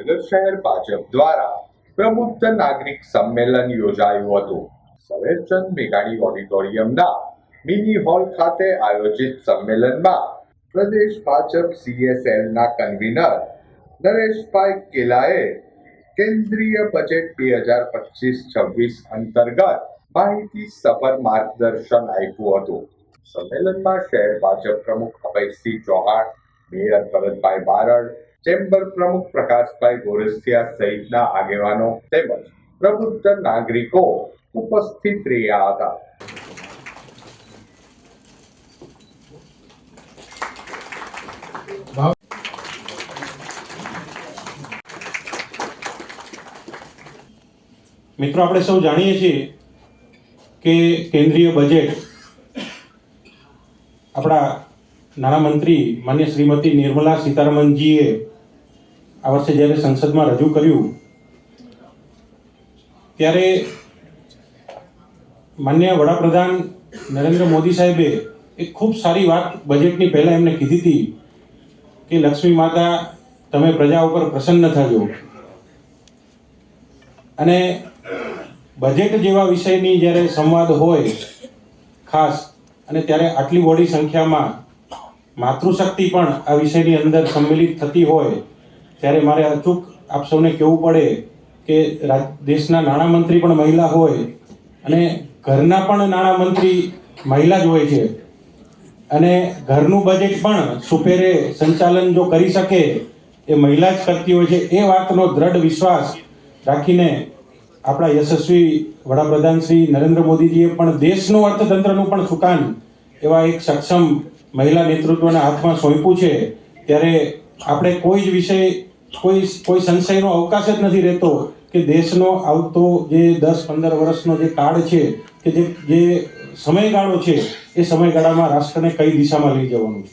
જામનગર શહેર ભાજપ દ્વારા પ્રબુદ્ધ નાગરિક સંમેલન યોજાયું હતું. ઝવેરચંદ મેઘાણી ઓડિટોરિયમના મિની હોલ ખાતે આયોજિત સંમેલનમાં પ્રદેશ ભાજપ સીએસએલના કન્વીનર નરેશભાઈ કેલાએ કેન્દ્રીય બજેટ બે હજાર પચીસ છવ્વીસ અંતર્ગત માહિતી સભર માર્ગદર્શન આપ્યું હતું. સંમેલનમાં શહેર ભાજપ પ્રમુખ અભયસિંહ ચૌહાણ, મેયર ભરતભાઈ બારડ ચેમ્બર પ્રમુખ પ્રકાશભાઈ ગોરસિયા સહિતના આગેવાનો તેમજ પ્રબુદ્ધ નાગરિકો ઉપસ્થિત રહ્યા હતા. મિત્રો, આપણે સૌ જાણીએ છીએ કે કેન્દ્રીય બજેટ આપણા નાણામંત્રી માન્ય શ્રીમતી નિર્મલા સીતારમણજીએ આ વર્ષે જ્યારે સંસદમાં રજૂ કર્યું, ત્યારે માન્ય વડાપ્રધાન નરેન્દ્ર મોદી સાહેબે એક ખૂબ સારી વાત બજેટની પહેલાં એમને કીધી હતી કે, લક્ષ્મી માતા, તમે પ્રજા ઉપર પ્રસન્ન થજો. અને બજેટ જેવા વિષયની જ્યારે સંવાદ હોય ખાસ, અને ત્યારે આટલી મોટી સંખ્યામાં માતૃશક્તિ પણ આ વિષયની અંદર સંમિલિત થતી હોય, ત્યારે મારે અચૂક આપ સૌને કહેવું પડે કે દેશના નાણામંત્રી પણ મહિલા હોય અને ઘરના પણ નાણામંત્રી મહિલા જ હોય છે. અને ઘરનું બજેટ પણ સુપેરે સંચાલન જો કરી શકે, એ મહિલા જ કરતી હોય છે. એ વાતનો દ્રઢ વિશ્વાસ રાખીને આપણા યશસ્વી વડાપ્રધાન શ્રી નરેન્દ્ર મોદીજીએ પણ દેશનું અર્થતંત્રનું પણ સુકાન એવા એક સક્ષમ મહિલા નેતૃત્વના હાથમાં સોંપ્યું છે, ત્યારે આપણે કોઈ જ વિષય, કોઈ કોઈ સંશયનો અવકાશ જ નથી રહેતો કે દેશનો આવતો જે દસ, પંદર વર્ષનો જે કાળ છે, કે જે જે સમયગાળો છે, એ સમયગાળામાં રાષ્ટ્રને કઈ દિશામાં લઈ જવાનું છે.